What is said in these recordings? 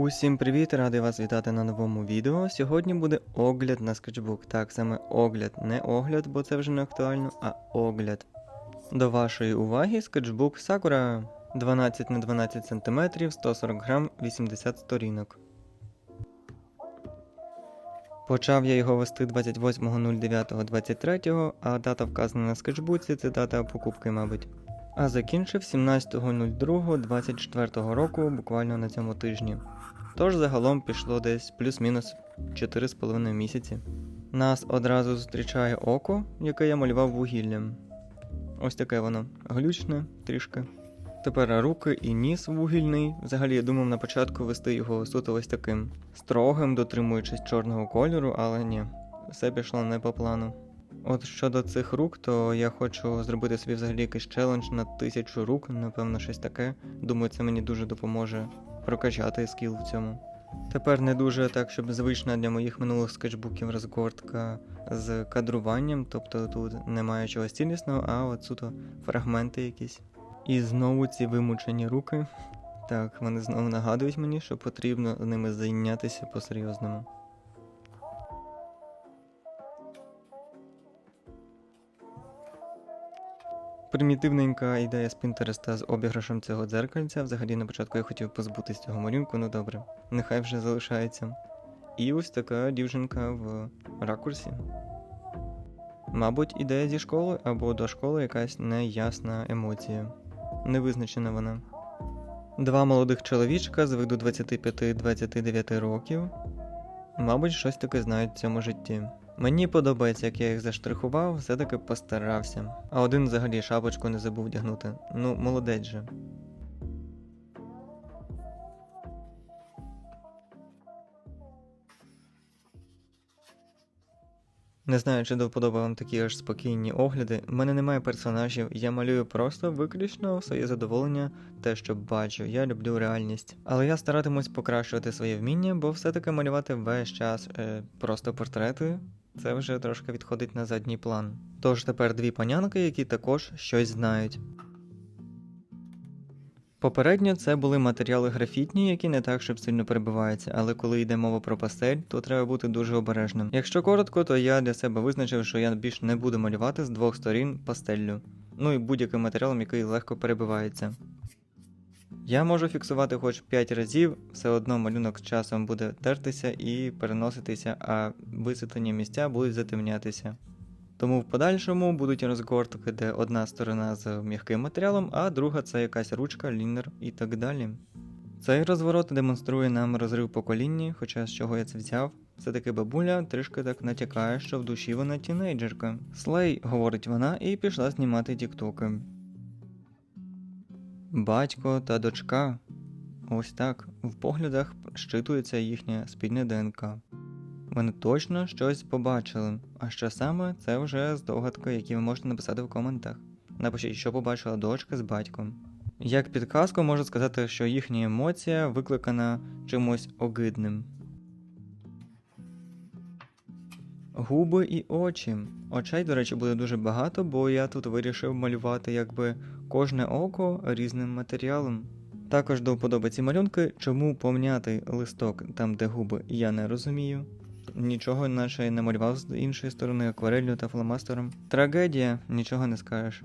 Усім привіт, радий вас вітати на новому відео. Сьогодні буде огляд на скетчбук. Так, саме огляд, не огляд, бо це вже не актуально, а огляд. До вашої уваги скетчбук Sakura 12 на 12 см, 140 грам, 80 сторінок. Почав я його вести 28.09.23, а дата вказана на скетчбуці, це дата покупки, мабуть. А закінчив 17.02.24 року, буквально на цьому тижні. Тож загалом пішло десь плюс-мінус 4,5 місяці. Нас одразу зустрічає око, яке я малював вугіллям. Ось таке воно глючне трішки. Тепер руки і ніс вугільний. Взагалі я думав на початку вести його суто ось таким строгим, дотримуючись чорного кольору, але ні, все пішло не по плану. От щодо цих рук, то я хочу зробити собі взагалі якийсь челендж на тисячу рук, напевно, щось таке. Думаю, це мені дуже допоможе прокачати скіл в цьому. Тепер не дуже так, щоб звична для моїх минулих скетчбуків розгортка з кадруванням, тобто тут немає чогось цілісного, а от суто фрагменти якісь. І знову ці вимучені руки. Так, вони знову нагадують мені, що потрібно ними зайнятися по-серйозному. Примітивненька ідея з Пінтереста з обіграшем цього дзеркальця. Взагалі на початку я хотів позбутись цього малюнку, ну добре, нехай вже залишається. І ось така дівчинка в ракурсі. Мабуть, ідея зі школи або до школи якась неясна емоція. Невизначена вона. Два молодих чоловічка з виду 25-29 років. Мабуть, щось таке знають в цьому житті. Мені подобається, як я їх заштрихував, все-таки постарався. А один взагалі шапочку не забув вдягнути. Ну, молодець же. Не знаю, чи до вподоби вам такі аж спокійні огляди. У мене немає персонажів, я малюю просто виключно своє задоволення, те, що бачу. Я люблю реальність. Але я старатимусь покращувати своє вміння, бо все-таки малювати весь час е, просто портрети це вже трошки відходить на задній план. Тож тепер дві панянки, які також щось знають. Попередньо це були матеріали графітні, які не так, щоб сильно перебиваються, але коли йде мова про пастель, то треба бути дуже обережним. Якщо коротко, то я для себе визначив, що я більш не буду малювати з двох сторін пастеллю, ну і будь-яким матеріалом, який легко перебивається. Я можу фіксувати хоч 5 разів, все одно малюнок з часом буде тертися і переноситися, а висвітлені місця будуть затемнятися. Тому в подальшому будуть розгортки, де одна сторона з м'яким матеріалом, а друга це якась ручка, лінер і так далі. Цей розворот демонструє нам розрив покоління, хоча з чого я це взяв. Все-таки бабуля трішки так натякає, що в душі вона тінейджерка. Слей, говорить вона, і пішла знімати тіктоки. Батько та дочка. Ось так. В поглядах щитується їхня спільна ДНК. Вони точно щось побачили. А що саме, це вже здогадки, які ви можете написати в коментах. Напишіть, що побачила дочка з батьком. Як підказку можу сказати, що їхня емоція викликана чимось огидним. Губи і очі. Очей, до речі, буде дуже багато, бо я тут вирішив малювати якби кожне око різним матеріалом. Також до вподоби малюнки, чому помняти листок там, де губи, я не розумію. Нічого наче не малював з іншої сторони акварелью та фломастером. Трагедія, нічого не скажеш.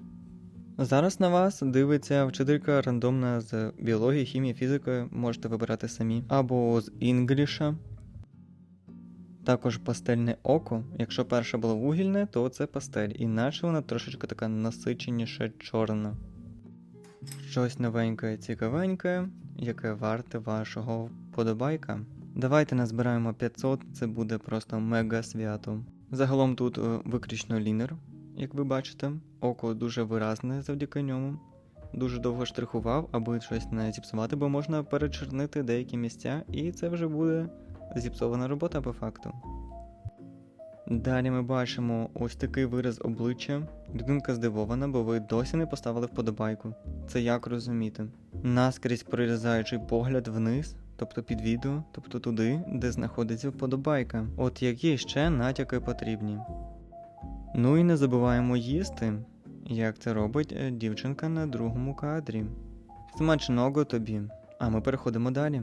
Зараз на вас дивиться вчителька рандомна з біології, хімії, фізики, можете вибирати самі. Або з інгліша. Також пастельне око. Якщо перше було вугільне, то це пастель, іначе вона трошечки така насиченіше чорна. Щось новеньке, і цікавеньке, яке варте вашого вподобайка. Давайте назбираємо 500, це буде просто мега свято. Загалом тут е, виключно лінер, як ви бачите. Око дуже виразне завдяки ньому. Дуже довго штрихував, аби щось не зіпсувати, бо можна перечернити деякі місця, і це вже буде зіпсована робота по факту. Далі ми бачимо ось такий вираз обличчя. Людинка здивована, бо ви досі не поставили вподобайку. Це як розуміти? Наскрізь прорізаючий погляд вниз, тобто під відео, тобто туди, де знаходиться вподобайка. От які ще натяки потрібні. Ну і не забуваємо їсти, як це робить е, дівчинка на другому кадрі. Смачного тобі. А ми переходимо далі.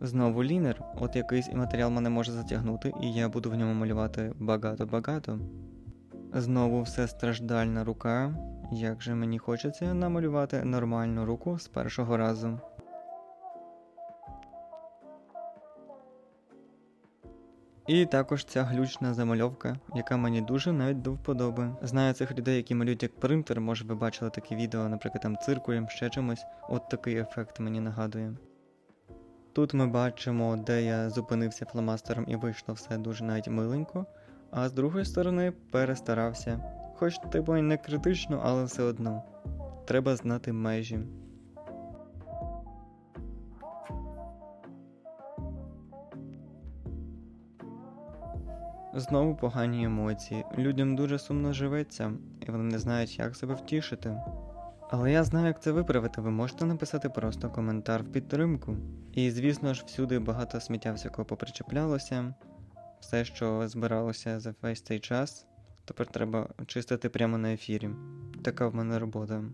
Знову лінер, от якийсь матеріал мене може затягнути, і я буду в ньому малювати багато-багато. Знову все страждальна рука. Як же мені хочеться намалювати нормальну руку з першого разу. І також ця глючна замальовка, яка мені дуже навіть до вподоби. Знаю цих людей, які малюють як принтер, може ви бачили такі відео, наприклад, там циркулем, ще чимось. От такий ефект мені нагадує. Тут ми бачимо, де я зупинився фломастером і вийшло все дуже навіть миленько, а з другої сторони перестарався. Хоч типу не критично, але все одно. Треба знати межі. Знову погані емоції. Людям дуже сумно живеться, і вони не знають, як себе втішити. Але я знаю, як це виправити. Ви можете написати просто коментар в підтримку. І звісно ж, всюди багато сміття всякого попричеплялося. Все, що збиралося за весь цей час, тепер треба чистити прямо на ефірі. Така в мене робота.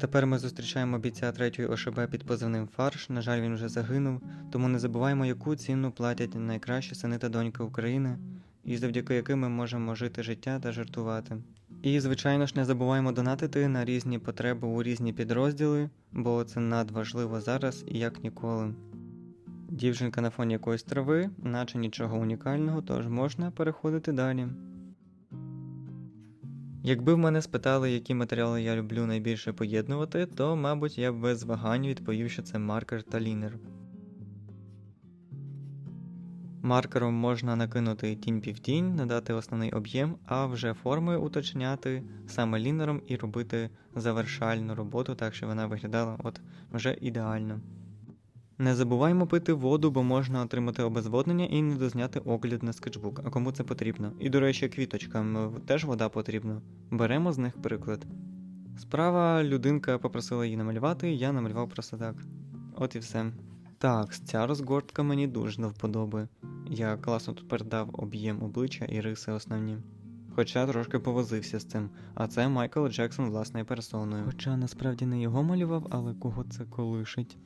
Тепер ми зустрічаємо бійця третьої ОШБ під позивним Фарш. На жаль, він вже загинув, тому не забуваємо, яку ціну платять найкращі сини та доньки України, і завдяки яким ми можемо жити життя та жартувати. І, звичайно ж, не забуваємо донатити на різні потреби у різні підрозділи, бо це надважливо зараз і як ніколи. Дівчинка на фоні якоїсь трави, наче нічого унікального, тож можна переходити далі. Якби в мене спитали, які матеріали я люблю найбільше поєднувати, то, мабуть, я б без вагань відповів, що це маркер та лінер. Маркером можна накинути тінь півтінь, надати основний об'єм, а вже форми уточняти саме лінером і робити завершальну роботу, так щоб вона виглядала от вже ідеально. Не забуваємо пити воду, бо можна отримати обезводнення і не дозняти огляд на скетчбук, а кому це потрібно. І, до речі, квіточкам е, теж вода потрібна. Беремо з них приклад. Справа людинка попросила її намалювати, я намалював просто так. От і все. Так, ця розгортка мені дуже до вподоби. Я класно тут передав об'єм обличчя і риси основні. Хоча трошки повозився з цим, а це Майкл Джексон власною персоною. Хоча насправді не його малював, але кого це колишить.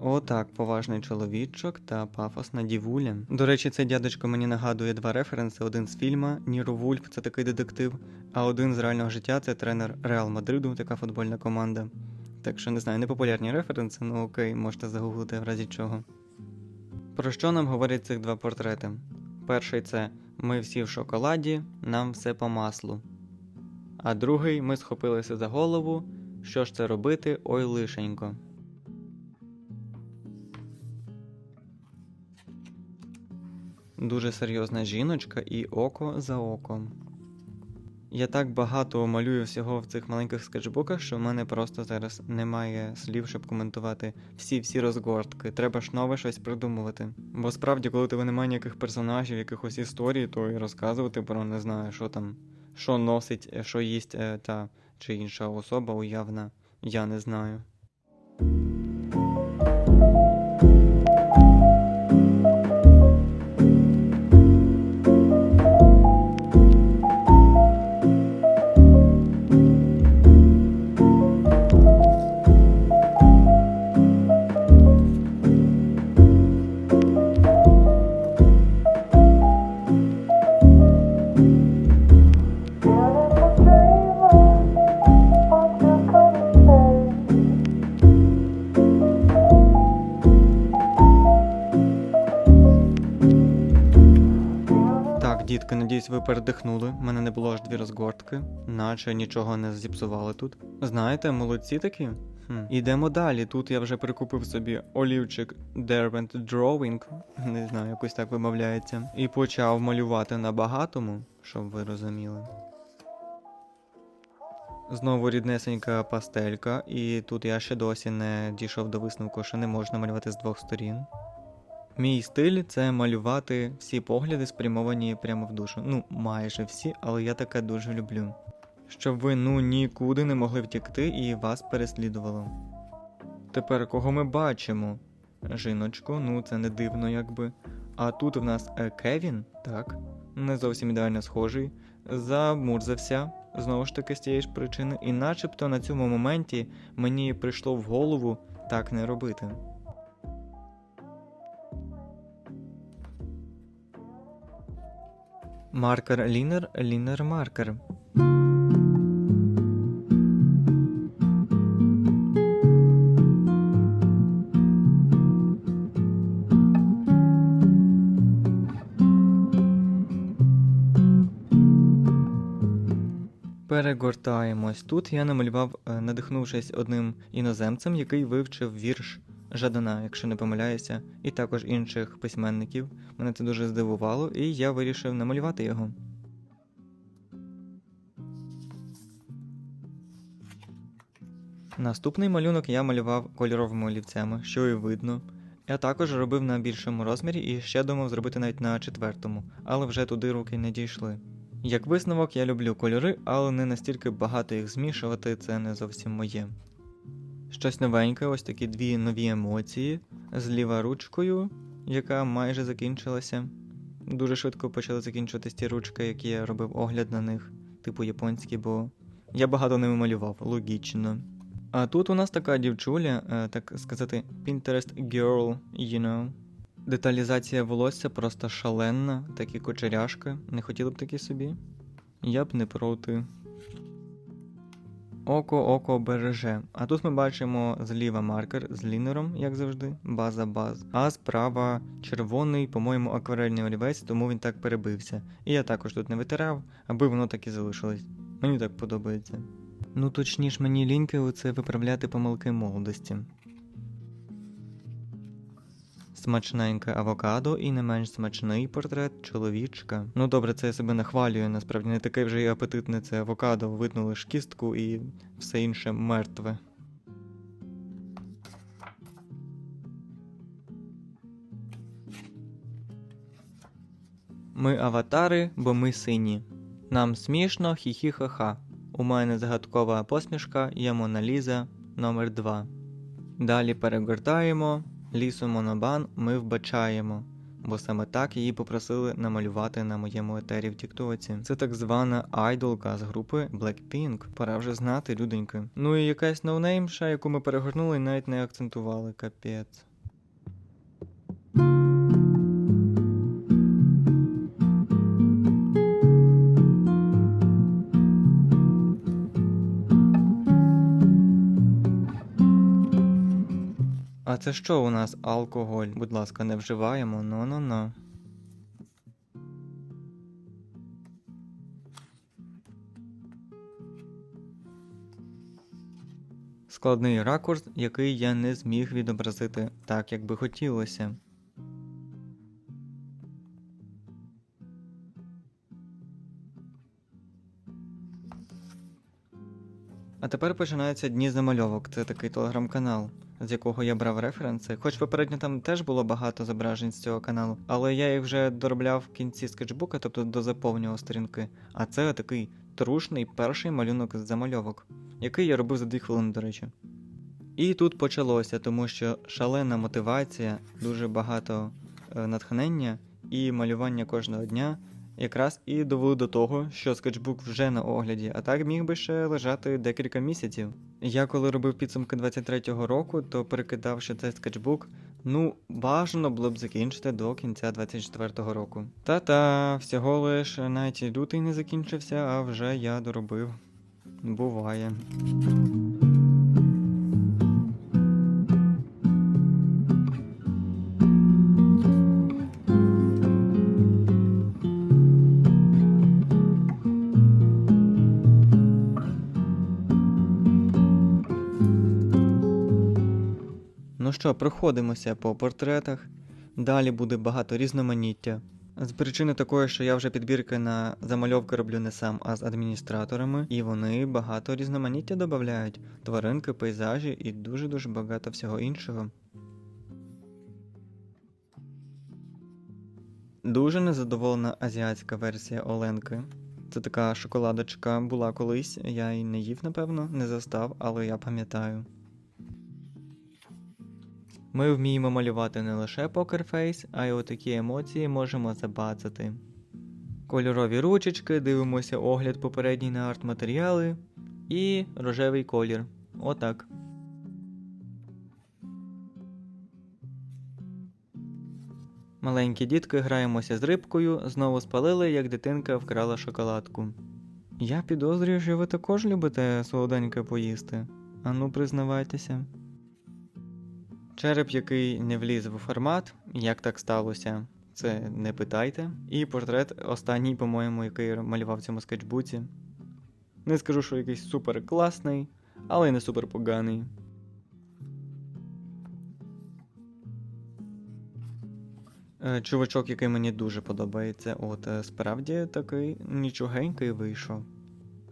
Отак, поважний чоловічок та пафосна дівуля. До речі, цей дядечко мені нагадує два референси: один з фільма Ніро Вульф, це такий детектив, а один з реального життя це тренер Реал Мадриду, така футбольна команда. Так що не знаю, непопулярні референси, ну окей, можете загуглити в разі чого. Про що нам говорять цих два портрети? Перший це Ми всі в шоколаді, нам все по маслу. А другий ми схопилися за голову. Що ж це робити? Ой лишенько. Дуже серйозна жіночка і око за оком. Я так багато малюю всього в цих маленьких скетчбуках, що в мене просто зараз немає слів, щоб коментувати всі-всі розгортки. Треба ж нове щось придумувати. Бо справді, коли тебе немає ніяких персонажів, якихось історій, то і розказувати про не знаю, що там, що носить, е, що їсть е, та чи інша особа уявна, я не знаю. Передихнули. Мене не було аж дві розгортки, наче нічого не зіпсували тут. Знаєте, молодці такі. Хм. Ідемо далі. Тут я вже прикупив собі олівчик Derwent Drawing, не знаю, якось так вимовляється, і почав малювати на багатому, щоб ви розуміли. Знову ріднесенька пастелька, і тут я ще досі не дійшов до висновку, що не можна малювати з двох сторін. Мій стиль це малювати всі погляди спрямовані прямо в душу. Ну, майже всі, але я таке дуже люблю. Щоб ви ну нікуди не могли втікти і вас переслідувало. Тепер кого ми бачимо? Жіночку, ну це не дивно якби. А тут в нас е, Кевін, так, не зовсім ідеально схожий, замурзався, знову ж таки з тієї ж причини, і начебто на цьому моменті мені прийшло в голову так не робити. Маркер лінер, лінер маркер. Перегортаємось. Тут я намалював, е, надихнувшись одним іноземцем, який вивчив вірш Жадана, якщо не помиляюся, і також інших письменників. Мене це дуже здивувало, і я вирішив намалювати його. Наступний малюнок я малював кольоровими олівцями, що і видно. Я також робив на більшому розмірі і ще думав зробити навіть на четвертому, але вже туди руки не дійшли. Як висновок, я люблю кольори, але не настільки багато їх змішувати це не зовсім моє. Щось новеньке, ось такі дві нові емоції з ліворучкою, яка майже закінчилася. Дуже швидко почали закінчуватись ті ручки, які я робив огляд на них, типу японські, бо я багато ними малював, логічно. А тут у нас така дівчуля, е, так сказати, Pinterest girl, you know. Деталізація волосся просто шаленна, такі кучеряшки. Не хотіли б такі собі? Я б не проти. Око око береже. А тут ми бачимо зліва маркер з лінером, як завжди, база баз. А справа червоний, по-моєму, акварельний олівець, тому він так перебився. І я також тут не витирав, аби воно так і залишилось. Мені так подобається. Ну точніше мені ліньки оце виправляти помилки молодості. Смачненьке авокадо і не менш смачний портрет чоловічка. Ну добре, це я себе нахвалюю, насправді не таке вже і апетитне це авокадо, видно лише кістку і все інше мертве. Ми аватари, бо ми сині. Нам смішно, хі-хі-ха-ха. У мене загадкова посмішка, є Мона Ліза номер 2 Далі перегортаємо. Лісу Монобан ми вбачаємо, бо саме так її попросили намалювати на моєму етері в Тіктоці. Це так звана айдолка з групи Blackpink. Пора вже знати, людоньки. Ну і якась ноунеймша, яку ми перегорнули і навіть не акцентували, капець. Це що у нас алкоголь? Будь ласка, не вживаємо. Ну-ну-ну. Складний ракурс, який я не зміг відобразити так, як би хотілося. А тепер починаються дні замальовок. Це такий телеграм-канал, з якого я брав референси. Хоч попередньо там теж було багато зображень з цього каналу, але я їх вже доробляв в кінці скетчбука, тобто дозаповнював сторінки. А це такий трушний перший малюнок з замальовок, який я робив за 2 хвилини, до речі. І тут почалося, тому що шалена мотивація, дуже багато е, натхнення і малювання кожного дня якраз і довели до того, що скетчбук вже на огляді, а так міг би ще лежати декілька місяців. Я коли робив підсумки 23-го року, то перекидав, що цей скетчбук, ну, бажано було б закінчити до кінця 24-го року. Та-та, всього лиш навіть лютий не закінчився, а вже я доробив. Буває. Що, проходимося по портретах. Далі буде багато різноманіття. З причини такої, що я вже підбірки на замальовки роблю не сам, а з адміністраторами, і вони багато різноманіття додають. Тваринки, пейзажі і дуже-дуже багато всього іншого. Дуже незадоволена азіатська версія Оленки. Це така шоколадочка була колись, я її не їв, напевно, не застав, але я пам'ятаю. Ми вміємо малювати не лише покерфейс, а й отакі емоції можемо забацати. Кольорові ручечки, дивимося огляд попередній на арт-матеріали і рожевий колір. Отак. Маленькі дітки граємося з рибкою, знову спалили, як дитинка вкрала шоколадку. Я підозрюю, що ви також любите солоденьке поїсти. Ану, признавайтеся. Череп, який не вліз в формат, як так сталося, це не питайте. І портрет останній, по-моєму, який малював цьому скетчбуці. Не скажу, що якийсь супер класний, але й не супер поганий. Е, Чувачок, який мені дуже подобається, от е, справді такий нічогенький вийшов.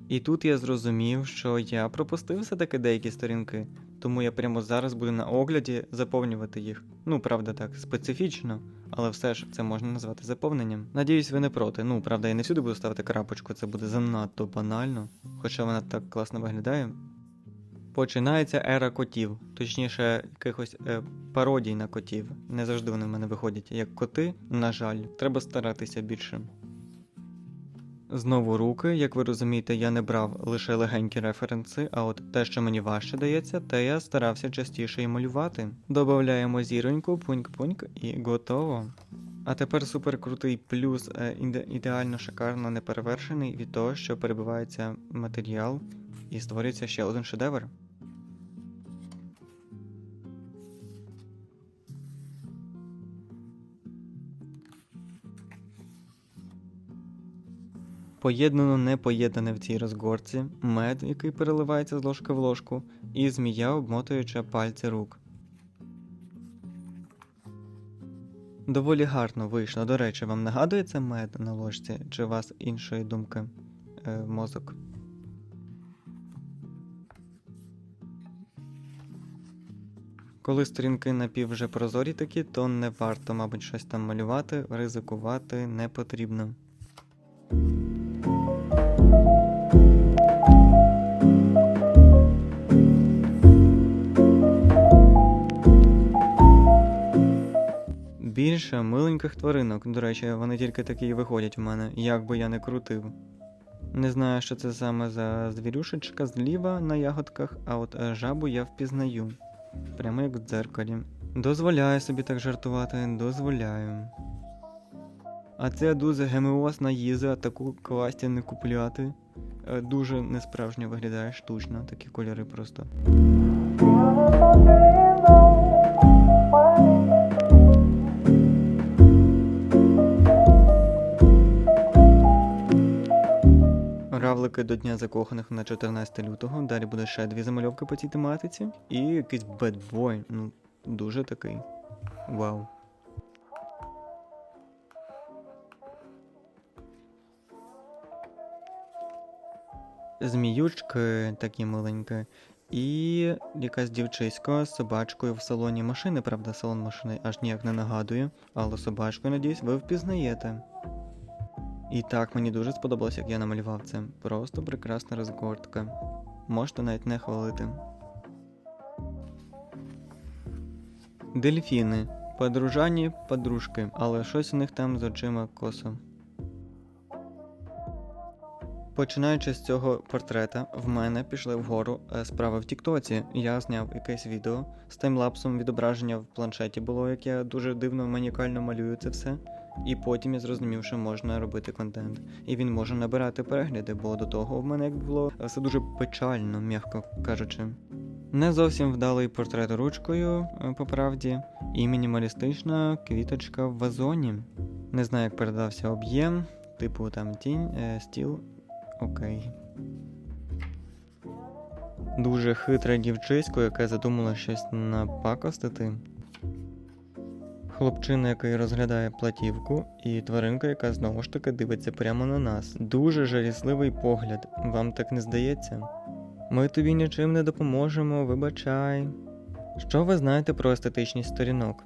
І тут я зрозумів, що я пропустив все-таки деякі сторінки, тому я прямо зараз буду на огляді заповнювати їх. Ну, правда, так, специфічно, але все ж це можна назвати заповненням. Надіюсь, ви не проти. Ну, правда, я не всюди буду ставити крапочку, це буде занадто банально, хоча вона так класно виглядає. Починається ера котів, точніше, якихось е, пародій на котів. Не завжди вони в мене виходять як коти, на жаль, треба старатися більше. Знову руки, як ви розумієте, я не брав лише легенькі референси, а от те, що мені важче дається, те я старався частіше і малювати. Добавляємо зіроньку, пуньк-пуньк і готово. А тепер суперкрутий плюс, е, ідеально шикарно неперевершений від того, що перебивається матеріал і створюється ще один шедевр. Поєднано непоєднане в цій розгорці, мед, який переливається з ложки в ложку, і змія, обмотуюча пальці рук. Доволі гарно вийшло. До речі, вам нагадує це мед на ложці, чи у вас іншої думки е, мозок? Коли сторінки напів вже прозорі такі, то не варто, мабуть, щось там малювати, ризикувати не потрібно. Більше миленьких тваринок, до речі, вони тільки такі і виходять у мене, як би я не крутив. Не знаю, що це саме за звірюшечка зліва на ягодках, а от жабу я впізнаю. Прямо як в дзеркалі. Дозволяю собі так жартувати, дозволяю. А це дуже гемеосна їза, таку класті не купляти. Е, Дуже несправжньо виглядає штучно, такі кольори просто. Равлики до Дня закоханих на 14 лютого. Далі буде ще дві замальовки по цій тематиці. І якийсь бедбой. Ну, дуже такий. Вау. Зміючки такі миленькі. І якась дівчисько з собачкою в салоні машини, правда, салон машини аж ніяк не нагадує, але собачку, надіюсь, ви впізнаєте. І так, мені дуже сподобалось, як я намалював це. Просто прекрасна розгортка. Можете навіть не хвалити. Дельфіни. Подружані подружки, але щось у них там з очима косо. Починаючи з цього портрета, в мене пішли вгору е, справи в Тіктоці. Я зняв якесь відео з таймлапсом відображення в планшеті було, як я дуже дивно манікально малюю це все. І потім я зрозумів, що можна робити контент. І він може набирати перегляди, бо до того в мене було все дуже печально, м'яко кажучи. Не зовсім вдалий портрет ручкою, е, по правді, і мінімалістична квіточка в вазоні. Не знаю, як передався об'єм, типу там тінь, е, стіл. Окей. Дуже хитре дівчисько, яке задумало щось напакостити. Хлопчина, який розглядає платівку, і тваринка, яка знову ж таки дивиться прямо на нас. Дуже жалісливий погляд. Вам так не здається? Ми тобі нічим не допоможемо, вибачай. Що ви знаєте про естетичність сторінок?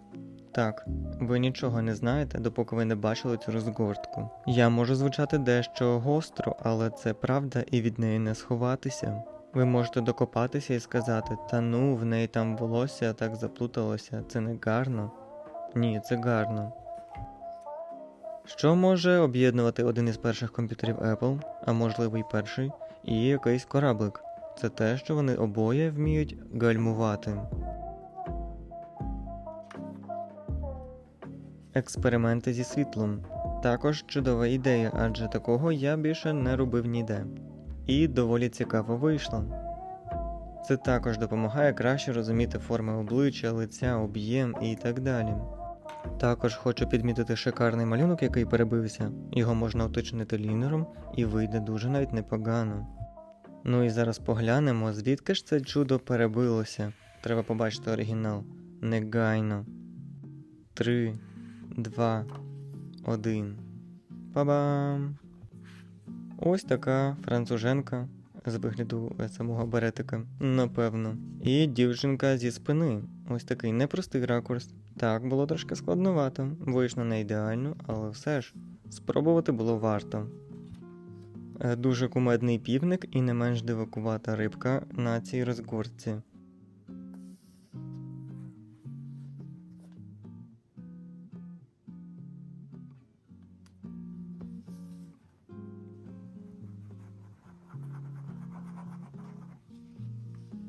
Так, ви нічого не знаєте, допоки ви не бачили цю розгортку. Я можу звучати дещо гостро, але це правда і від неї не сховатися. Ви можете докопатися і сказати, та ну, в неї там волосся так заплуталося, це не гарно. Ні, це гарно. Що може об'єднувати один із перших комп'ютерів Apple, а можливо й перший, і якийсь кораблик? Це те, що вони обоє вміють гальмувати. Експерименти зі світлом. Також чудова ідея, адже такого я більше не робив ніде. І доволі цікаво вийшло. Це також допомагає краще розуміти форми обличчя, лиця, об'єм і так далі. Також хочу підмітити шикарний малюнок, який перебився. Його можна уточнити лінером і вийде дуже навіть непогано. Ну і зараз поглянемо, звідки ж це чудо перебилося. Треба побачити оригінал. Негайно. 3, 2, 1. Па-бам! Ось така француженка з вигляду самого беретика, напевно. І дівчинка зі спини. Ось такий непростий ракурс. Так, було трошки складновато, вийшло не ідеально, але все ж спробувати було варто. Е, Дуже кумедний півник і не менш дивакувата рибка на цій розгорці.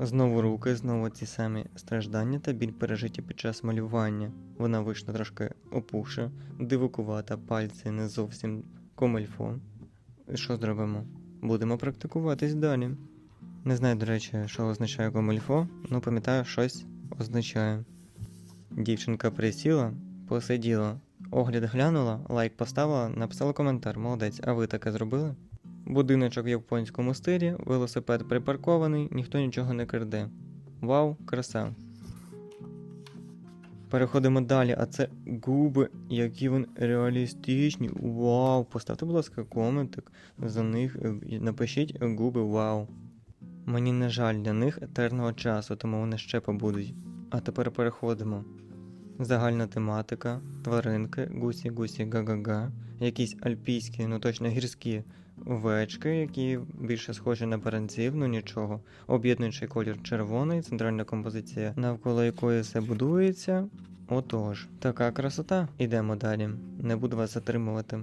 Знову руки, знову ті самі страждання та біль пережиті під час малювання. Вона вийшла трошки опухша, дивакувата, пальці не зовсім комельфо. Що зробимо? Будемо практикуватись далі. Не знаю, до речі, що означає комельфо, ну пам'ятаю, щось означає. Дівчинка присіла, посиділа, огляд глянула, лайк поставила, написала коментар. Молодець, а ви таке зробили? Будиночок в японському стилі, велосипед припаркований, ніхто нічого не краде. Вау, краса. Переходимо далі, а це губи, які вони реалістичні. Вау! Поставте, будь ласка, коментик за них напишіть губи вау. Мені не жаль для них етерного часу, тому вони ще побудуть. А тепер переходимо. Загальна тематика, тваринки, гусі, гусі, га-га-га, якісь альпійські, ну точно гірські овечки, які більше схожі на баранців, ну нічого. Об'єднуючий колір червоний, центральна композиція, навколо якої все будується. Отож, така красота. Ідемо далі. Не буду вас затримувати.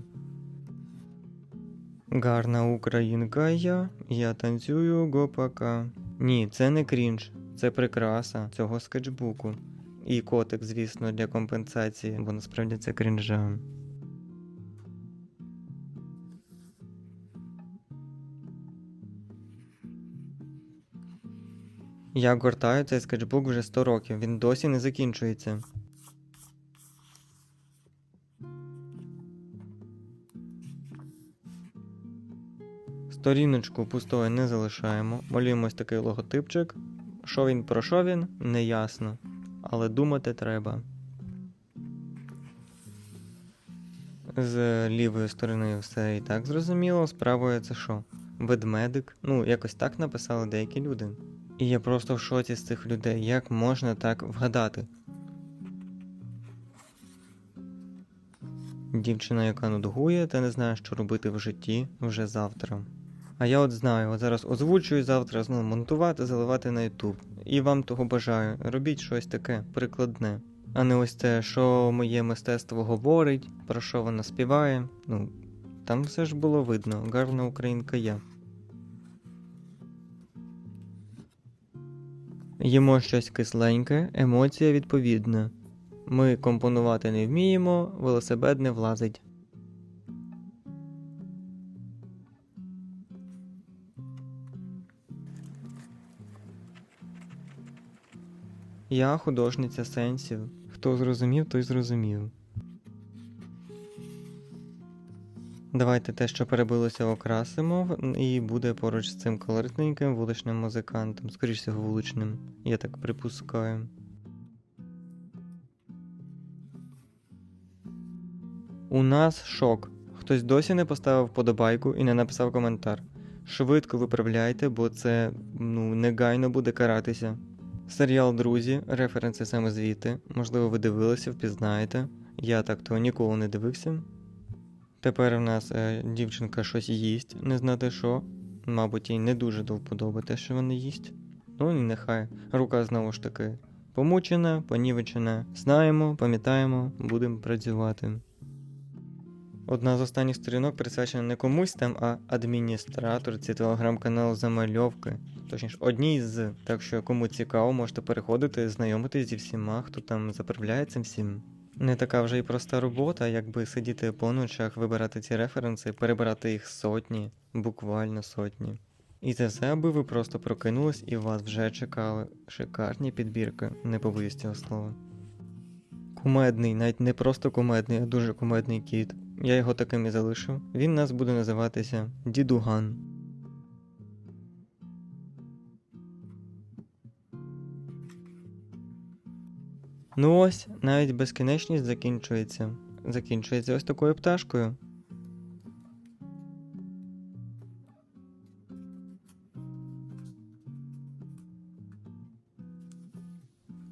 Гарна українка я, я танцюю гопака. Ні, це не крінж, це прикраса цього скетчбуку. І котик, звісно, для компенсації, бо насправді це крінжа. Я гортаю цей скетчбук вже 100 років, він досі не закінчується. Сторіночку пустою не залишаємо. Малюємо ось такий логотипчик. Що він про що він, не ясно. Але думати треба. З лівої сторони все і так зрозуміло, з правої це що? Ведмедик? Ну, якось так написали деякі люди. І я просто в шоці з цих людей. Як можна так вгадати? Дівчина, яка нудгує та не знає, що робити в житті вже завтра. А я от знаю, от зараз озвучую завтра знову монтувати, заливати на YouTube. І вам того бажаю. Робіть щось таке прикладне. А не ось це, що моє мистецтво говорить, про що вона співає. Ну, там все ж було видно, гарна українка я. Їмо щось кисленьке, емоція відповідна. Ми компонувати не вміємо, велосипед не влазить. Я художниця сенсів. Хто зрозумів, той зрозумів. Давайте те, що перебилося, окрасимо, і буде поруч з цим колоритненьким вуличним музикантом, скоріш всього вуличним, я так припускаю. У нас шок. Хтось досі не поставив вподобайку і не написав коментар. Швидко виправляйте, бо це ну, негайно буде каратися. Серіал Друзі, референси саме звідти. Можливо, ви дивилися, впізнаєте. Я так то ніколи не дивився. Тепер у нас е, дівчинка щось їсть, не знати що. Мабуть, їй не дуже до те, що вона їсть. Ну і нехай. Рука знову ж таки помучена, понівечена. Знаємо, пам'ятаємо, будемо працювати. Одна з останніх сторінок присвячена не комусь там, а адміністраторці телеграм-каналу Замальовки. Точніше, одній з. Так що кому цікаво, можете переходити, знайомитись зі всіма, хто там заправляє цим всім. Не така вже й проста робота, якби сидіти по ночах, вибирати ці референси, перебирати їх сотні, буквально сотні. І це все, аби ви просто прокинулись і вас вже чекали шикарні підбірки, не побоюсь цього слова. Кумедний, навіть не просто кумедний, а дуже кумедний кіт. Я його таким і залишив. Він нас буде називатися Дідуган. Ну ось, навіть безкінечність закінчується. Закінчується ось такою пташкою.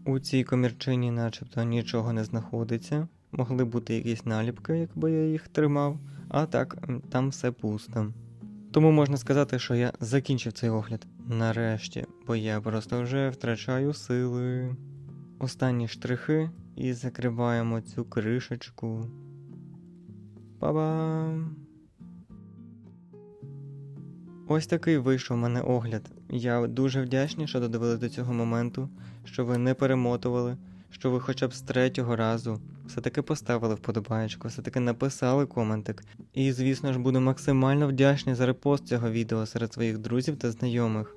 У цій комірчині начебто нічого не знаходиться. Могли бути якісь наліпки, якби я їх тримав, а так, там все пусто. Тому можна сказати, що я закінчив цей огляд. Нарешті, бо я просто вже втрачаю сили. Останні штрихи і закриваємо цю кришечку. Па-бам! Ось такий вийшов у мене огляд. Я дуже вдячний, що додивились до цього моменту, що ви не перемотували, що ви хоча б з третього разу все-таки поставили вподобаєчку, все-таки написали коментик. І, звісно ж, буду максимально вдячний за репост цього відео серед своїх друзів та знайомих.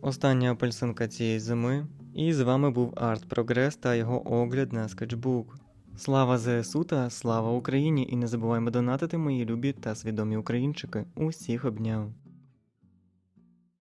Остання апельсинка цієї зими. І з вами був Арт Прогрес та його огляд на скетчбук. Слава ЗСУ та слава Україні! І не забуваймо донатити мої любі та свідомі українчики. Усіх обняв!